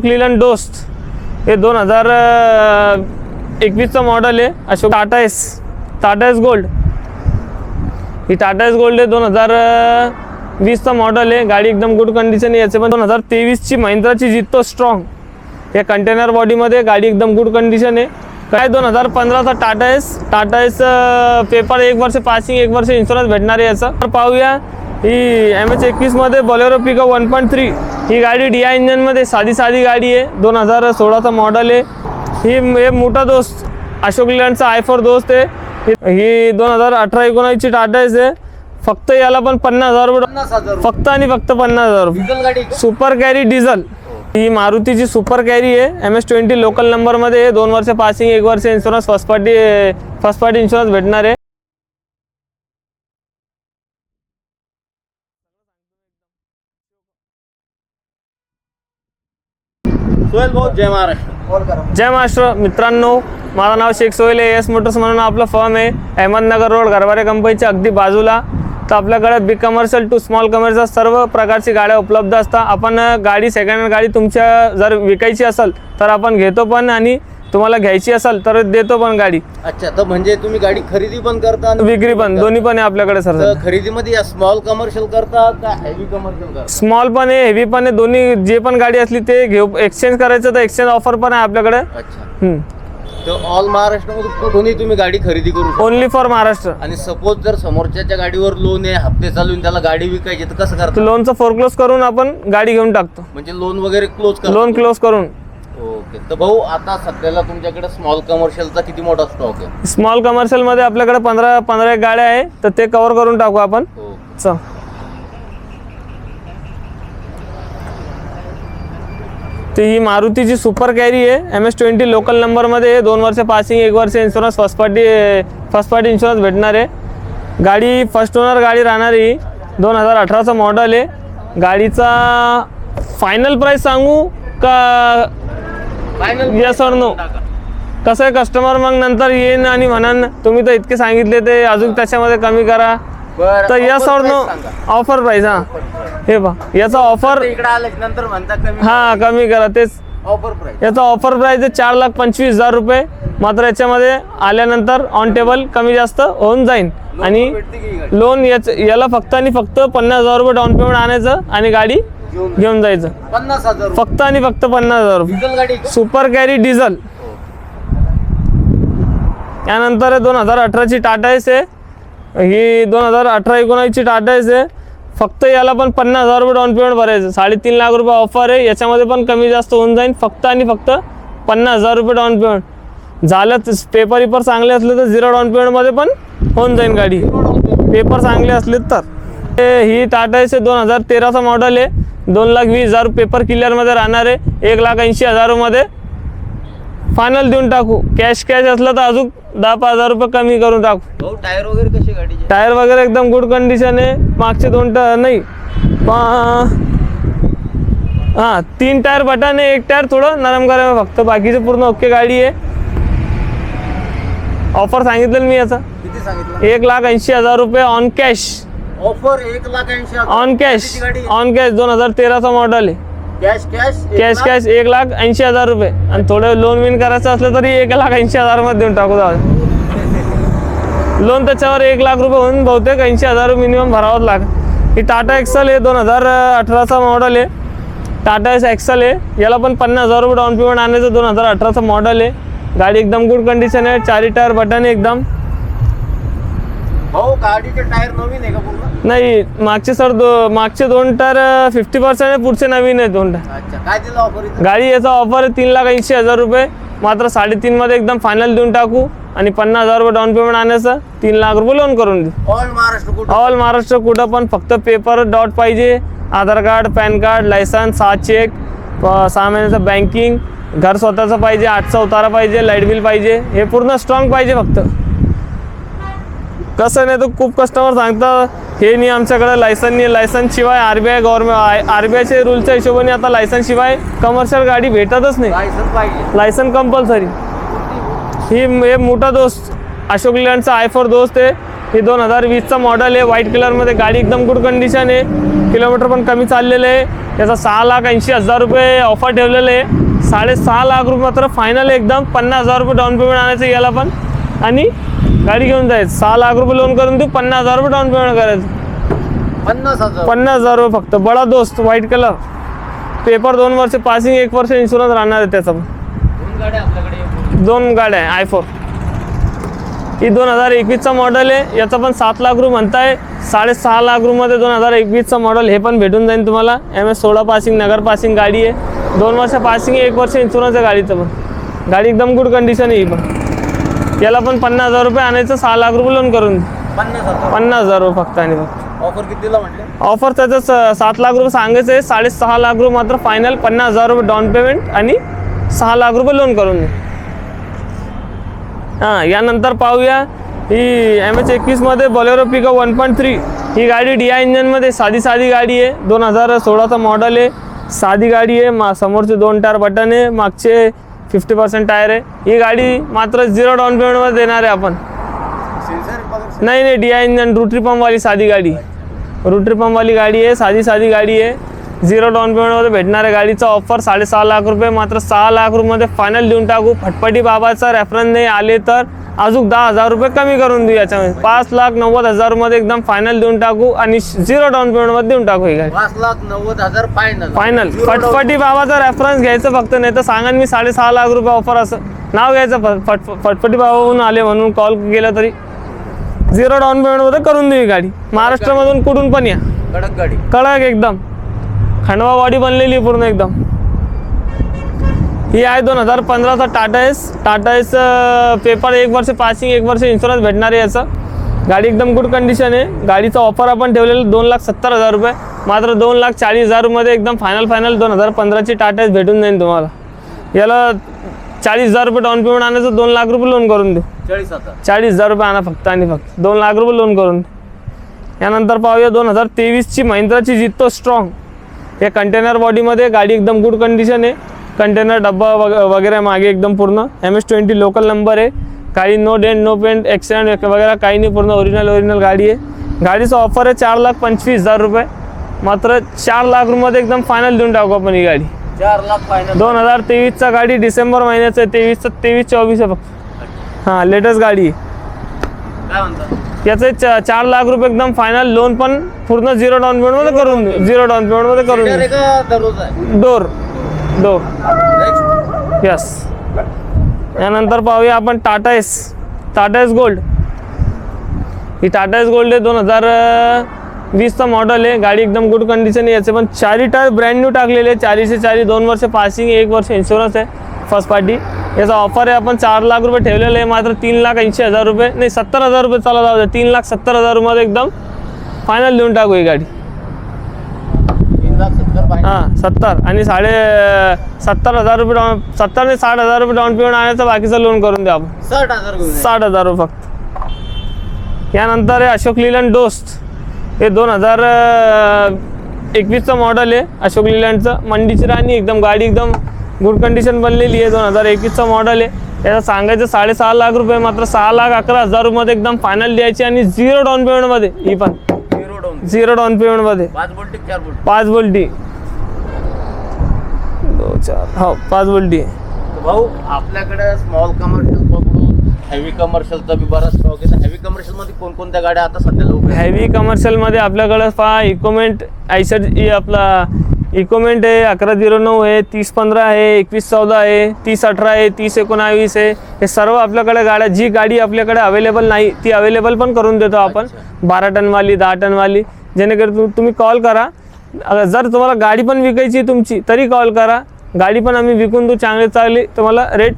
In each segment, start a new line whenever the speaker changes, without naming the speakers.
क्लिलन डोस्ट हे दोन हजार एकवीसचं मॉडेल आहे. Ashok Tata ace Tata ace gold. ही टाटा एस गोल्ड आहे दोन हजार वीसचं मॉडेल आहे. गाडी एकदम गुड कंडिशन आहे. याचे पण दोन हजार तेवीसची महिंद्राची जितो स्ट्रॉंग या कंटेनर बॉडीमध्ये गाडी एकदम गुड कंडिशन आहे. काय दोन हजार पंधराचा Tata ace? Tata ace paper एक वर्ष पासिंग एक वर्ष इन्शुरन्स भेटणार आहे याचा. तर पाहूया ही एम एच एकवीसमध्ये Bolero pickup one point three ही गाडी डी आय इंजनमध्ये साधी साधी गाडी आहे. दोन हजार सोळाचा मॉडेल आहे. ही हे मोठा दोस्त अशोक लिलँडचा आय फोर दोस्त आहे. ही- दोन हजार अठरा एकोणावीसची टाटा आहे. फक्त याला पण पन्नास हजार रुपये फक्त आणि फक्त पन्नास हजार रुपये? सुपर कॅरी डिझल ही मारुतीची सुपर कॅरी आहे. एम एस ट्वेंटी लोकल नंबरमध्ये आहे. दोन वर्ष पासिंग एक वर्ष insurance first party first party insurance भेटणार आहे.
सोहेल भाऊ जय महाराष्ट्र.
जय महाराष्ट्र. मित्रांनो माझं नाव शेख सोहेल आहे. एस मोटर्स म्हणून आपलं फर्म आहे. अहमदनगर रोड गरवारे कंपनीच्या अगदी बाजूला. तर आपल्याकडे big commercial to small commercial सर्व प्रकारची गाड्या उपलब्ध असतात. आपण गाडी सेकंड हँड गाडी तुमच्या जर विकायची असेल तर आपण घेतो पण. आणि तुम्हाला घ्यायची असेल तर देतो पण गाडी.
अच्छा तर म्हणजे तुम्ही गाडी खरेदी पण करता आणि
विक्री पण दोन्ही पण आहे आपल्याकडे सर.
तर खरेदीमध्ये या स्मॉल कमर्शियल करता का हेवी कमर्शियल करता?
स्मॉल पण आहे हेवी पण आहे. दोन्ही जे पण गाडी असली ते घेऊ. एक्सचेंज करायचं तर एक्सचेंज ऑफर पण आहे आपल्याकडे.
अच्छा. तर ऑल महाराष्ट्रामध्ये कुठूनही तुम्ही गाडी खरेदी करू शकता.
Only for Maharashtra.
आणि सपोज जर समोरच्याच्या गाडीवर लोन आहे हप्ते चालून त्याला गाडी विकायची तर कसं करता?
लोनचं फोरक्लोज करून आपण गाडी घेऊन टाकतो.
म्हणजे लोन वगैरे क्लोज करा.
लोन क्लोज करून.
ओके. तर भाऊ आता सध्याला तुमच्याकडे स्मॉल कमर्शियलचा किती मोठा स्टॉक आहे?
स्मॉल कमर्शियलमध्ये आपल्याकडे पंधरा पंधरा एक गाड्या आहे तर ते कव्हर करून टाकू आपण.
ओके.
चल. ती ही मारुतीची सुपर कॅरी आहे एम एस ट्वेंटी लोकल नंबरमध्ये आहे. दोन वर्ष पासिंग एक वर्ष insurance first party first party insurance भेटणार आहे. गाडी फर्स्ट ओनर गाडी राहणार आहे ही. दोन हजार अठराचं मॉडल आहे. गाडीचा फायनल प्राईस सांगू का
फायनल
Yes or no? कसं आहे कस्टमर मग नंतर येईन आणि म्हणान तुम्ही तर इतके सांगितले ते अजून त्याच्यामध्ये कमी करा. तर यस और नो ऑफर प्राईस हां. हे पा याचा ऑफर
इकडे आले नंतर म्हणता कमी
हां कमी करा तेच.
ऑफर प्राइस
याचा ऑफर प्राईस आहे चार लाख पंचवीस हजार रुपये. मात्र याच्यामध्ये आल्यानंतर ऑन टेबल कमी जास्त होऊन जाईल आणि लोन याच याला फक्त आणि फक्त पन्नास हजार रुपये डाऊन पेमेंट आणायचं आणि गाडी
घेऊन
जायचं.
पन्नास हजार.
फक्त आणि फक्त पन्नास हजार रुपये.
डिझेल गाडी का?
सुपर कॅरी डिझल यानंतर दोन हजार अठराची टाटा एस आहे ही दोन हजार अठरा एकोणावीसची टाटा एस आहे फक्त याला पण पन्नास हजार रुपये डाऊन पेमेंट भरायचं. साडेतीन लाख रुपये ऑफर आहे. याच्यामध्ये पण कमी जास्त होऊन जाईल फक्त आणि फक्त पन्नास हजार रुपये डाऊन पेमेंट झालं पेपर इपर चांगले असले तर झिरो डाऊन पेमेंटमध्ये पण होऊन जाईल गाडी. पेपर चांगले असले तर. हे- टाटा एस दोन हजार तेराचा मॉडेल आहे. दोन लाख वीस हजार पेपर क्लिअरमध्ये राहणार आहे. एक लाख ऐंशी हजारामध्ये फायनल देऊन टाकू. कॅश कॅश असलं तर अजून दहा पाच हजार रुपये कमी करून टाकू.
टायर वगैरे कसे गाडीचे?
टायर वगैरे एकदम गुड कंडिशन आहे. मागचे दोन टायर नाही. हां तीन टायर बटन आहे एक टायर थोडं नरम गरम आहे फक्त. बाकीचे पूर्ण ओके गाडी आहे. ऑफर सांगितलं मी याचा.
किती सांगितलं?
एक लाख ऐंशी हजार रुपये ऑन कॅश
ऑफर एक लाख ऐंशी.
ऑन कॅश ऑन कॅश दोन हजार तेराचा मॉडेल आहे.
कॅश कॅश एक
कॅश
लाख?
कॅश एक लाख ऐंशी हजार रुपये. आणि थोडं लोन विन करायचं असलं तरी एक लाख ऐंशी हजारमध्ये देऊन टाकू जाऊ. लोन त्याच्यावर एक लाख रुपये होऊन बहुतेक ऐंशी हजार मिनिमम भरावंच लाग ही टाटा एक्सल आहे दोन हजार अठराचा मॉडेल आहे. टाटा एस एक्सल आहे. याला पण पन्नास हजार रुपये डाऊन पेमेंट आणायचं दोन हजार अठराचं मॉडेल आहे. गाडी एकदम गुड कंडिशन आहे. चारी टायर बटन आहे एकदम.
भाऊ गाडीचे टायर नवीन आहे का पूर्ण?
नाही मागचे सर दो मागचे दोन टायर फिफ्टी पर्सेंट आहे पुढचे नवीन आहेत दोन टायर.
अच्छा काय दिलं ऑफर इथं?
गाडी याचा ऑफर आहे तीन लाख ऐंशी हजार रुपये. मात्र साडेतीनमध्ये एकदम फायनल देऊन टाकू. आणि पन्नास हजार रुपये डाऊन पेमेंट आणायचं तीन लाख रुपये लोन करून देऊ
ऑल महाराष्ट्र कुठं?
ऑल महाराष्ट्र कुठं पण फक्त पेपर डॉट पाहिजे. Aadhaar card pan card licence सहा चेक प- सहा महिन्याचं बँकिंग घर स्वतःचं पाहिजे आठचा उतारा पाहिजे लाइट बिल पाहिजे. हे पूर्ण स्ट्रॉंग पाहिजे फक्त. कसं नाही तर खूप कस्टमर सांगतात हे नाही आमच्याकडे लायसन नाही लायसन शिवाय R B I government R B आयच्या रूलच्या हिशोबाने आता लायसन शिवाय कमर्शियल गाडी भेटतच नाही. लायसन कंपल्सरी ही हे मोठा दोस्त अशोक लिलँडचा आय फोर दोस्त आहे. ही दोन हजार वीसचा मॉडेल आहे. व्हाईट कलरमध्ये गाडी एकदम गुड कंडिशन आहे. किलोमीटर पण कमी चाललेलं आहे. याचा सहा लाख ऐंशी हजार रुपये ऑफर ठेवलेले आहे. साडेसहा लाख रुपये मात्र फायनल एकदम. पन्नास हजार रुपये डाऊन पेमेंट आणायचं याला पण. आणि गाडी घेऊन जायचं. सहा लाख रुपये लोन करून देऊ पन्नास हजार रुपये डाऊन पेमेंट करायचं.
पन्नास हजार.
पन्नास हजार रुपये फक्त. बडा दोस्त व्हाईट कलर पेपर दोन वर्ष पासिंग एक वर्ष इन्शुरन्स राहणार आहे त्याचा.
दोन गाड्या
आहे आय फोर ही दोन हजार एकवीसचा मॉडेल आहे. याचा पण सात लाख रुपये म्हणताय. साडेसहा लाख रुपयामध्ये दोन हजार एकवीसचा मॉडेल हे पण भेटून जाईल तुम्हाला. एम एस सोळा पासिंग नगर पासिंग गाडी आहे. दोन वर्ष पासिंग एक वर्ष इन्शुरन्स आहे गाडीचं पण. गाडी एकदम गुड कंडिशन आहे ही पण. याला पण पन्नास हजार रुपये आणायचं सहा लाख रुपये लोन करून.
पन्नास हजार
रुपये फक्त आणि फक्त.
ऑफर कितीला म्हटले?
ऑफर त्याचं सात लाख रुपये सांगायचं आहे साडेसहा लाख रुपये मात्र फायनल पन्नास हजार रुपये डाऊन पेमेंट आणि सहा लाख रुपये लोन करून. हां यानंतर पाहूया. ही एम एच एकवीसमध्ये Bolero pickup one point three ही गाडी डी आय इंजनमध्ये साधी साधी गाडी आहे. दोन हजार सोळाचं मॉडल आहे. साधी गाडी आहे. मा समोरचे दोन टायर बटन आहे. मागचे फिफ्टी पर्सेंट टायर आहे. ही गाडी मात्र झिरो डाऊन पेमेंटमध्ये देणार आहे आपण. नाही नाही डी आय इंजन रोटरी पंपवाली साधी गाडी. रोटरी पंपवाली गाडी आहे साधी साधी गाडी आहे. झिरो डाऊन पेमेंटमध्ये भेटणार आहे गाडीचा ऑफर साडेसहा लाख रुपये मात्र सहा लाख रुपयामध्ये फायनल देऊन टाकू. फटफटी बाबाचा रेफरन्स नाही आले तर. अजून दहा हजार रुपये कमी करून देऊ याच्यामध्ये. पाच लाख नव्वद हजारमध्ये एकदम फायनल देऊन टाकू आणि झिरो डाऊन पेमेंटमध्ये देऊन टाकू ही गाडी
पाच लाख नव्वद हजार फायनल
फायनल फटफटी बाबाचा रेफरन्स घ्यायचं फक्त नाही तर सांगा मी साडेसहा लाख रुपये ऑफर असं. नाव घ्यायचं फट फट फटफटी बाबाहून आले म्हणून कॉल केला तरी. झिरो डाऊन पेमेंटमध्ये करून देऊ ही गाडी. महाराष्ट्रामधून कुठून पण या.
कडक गाडी.
कडक एकदम. खंडवा बॉडी बनलेली पूर्ण एकदम. ही आहे दोन हजार पंधराचा Tata ace. Tata ace paper एक वर्ष पासिंग एक वर्ष इन्शुरन्स भेटणार आहे याचं. गाडी एकदम गुड कंडिशन आहे. गाडीचा ऑफर आपण ठेवलेलं दोन लाख सत्तर हजार रुपये. मात्र दोन लाख चाळीस हजार रुपयामध्ये एकदम फायनल फायनल दोन हजार पंधराची टाटा एस भेटून जाईल तुम्हाला. याला चाळीस हजार रुपये डाऊन पेमेंट आणायचं दोन लाख रुपये लोन करून देऊ.
चाळीस हजार.
चाळीस हजार रुपये आणा फक्त आणि फक्त. दोन लाख रुपये लोन करून यानंतर पाहूया दोन हजार तेवीसची महिंद्राची जित्तो स्ट्रॉंग या कंटेनर बॉडीमध्ये गाडी एकदम गुड कंडिशन आहे. कंटेनर डब्बा वग वगैरे मागे एकदम पूर्ण. M S twenty local number आहे. काही no dent no paint accident वगैरे काही नाही पूर्ण ओरिजिनल ओरिजिनल गाडी आहे. गाडीचा ऑफर आहे चार लाख पंचवीस हजार रुपये. मात्र चार लाख रुपयामध्ये एकदम फायनल देऊन टाकू आपण ही गाडी.
चार लाख फायनल
दोन हजार तेवीसचा गाडी डिसेंबर महिन्याचं आहे. तेवीसचं तेवीस चोवीस आहे फक्त. हां लेटेस्ट गाडी आहे. याचे चा- चार लाख रुपये एकदम फायनल लोन पण पूर्ण झिरो डाऊन पेमेंटमध्ये करून झिरो डाऊन पेमेंटमध्ये करून डोर
दो।
यस यानंतर पाहूया आपण Tata ace Tata ace gold ही टाटा एस गोल्ड आहे दोन हजार वीसचं मॉडेल आहे. गाडी एकदम गुड कंडिशन आहे. याचे पण चारी टायर ब्रँड न्यू टाकलेले आहे चारीचे चारी दोन वर्ष पासिंग एक वर्ष इन्शुरन्स आहे. फर्स्ट पार्टी याचा ऑफर आहे आपण चार लाख रुपये ठेवलेलं आहे. मात्र तीन लाख ऐंशी हजार रुपये नाही सत्तर हजार रुपये चालत जाऊ दे तीन लाख सत्तर हजार रुपये एकदम फायनल देऊन टाकू ही गाडी
तीन लाख सत्तर फायनल
हां सत्तर. आणि साडे सत्तर हजार रुपये डाऊन सत्तर आणि साठ हजार रुपये डाऊन पेमेंट आणायचं बाकीचं लोन करून द्या आपण.
साठ हजार.
साठ हजार रुपये फक्त. यानंतर आहे अशोक लिलँड दोस्त. हे दोन हजार एकवीसचं मॉडेल आहे अशोक लिलँडचं मंडीची राणी एकदम गाडी एकदम गुड कंडिशन बनलेली आहे. दोन हजार एकवीसचं मॉडेल आहे. याचं सांगायचं साडेसहा लाख रुपये मात्र सहा लाख अकरा हजार रुपयामध्ये एकदम फायनल द्यायची आणि झिरो डाऊन पेमेंटमध्ये ही पण.
Down.
झिरो डाऊन पेमेंटमध्ये
पाच बोल्ट चार बोल्ट.
पाच बोल्टी. दोन चार. हो पाच बोल्टी.
भाऊ आपल्याकडे स्मॉल कमर्शियल पकडून हेवी कमर्शियलचा बी बराच स्टॉक आहे. हेवी कमर्शियलमध्ये कोणकोणत्या गाड्या आता आहेत?
हेवी कमर्शियलमध्ये आपल्याकडं पहा इकोमेंट आयसर आपला इकोमेंट आहे अकरा झिरो नऊ आहे तीस पंधरा आहे एकवीस चौदा आहे तीस अठरा आहे तीस एकोणावीस आहे. हे सर्व आपल्याकडे गाड्या जी गाडी आपल्याकडे अवेलेबल नाही ती अवेलेबल पण करून देतो आपण. बारा टनवाली दहा टनवाली. जेणेकरून तुम्ही कॉल करा. जर तुम्हाला गाडी पण विकायची तुमची तरी कॉल करा. गाडी पण आम्ही विकून देऊ चांगली चांगली. तुम्हाला रेट.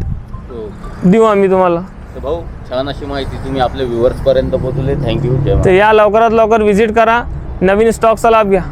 देऊ आम्ही तुम्हाला.
भाऊ छान अशी माहिती तुम्ही आपल्या व्ह्युअर्स पर्यंत पोहोचले थँक्यू.
तर या लवकरात लवकर व्हिजिट करा. नवीन स्टॉकचा लाभ घ्या.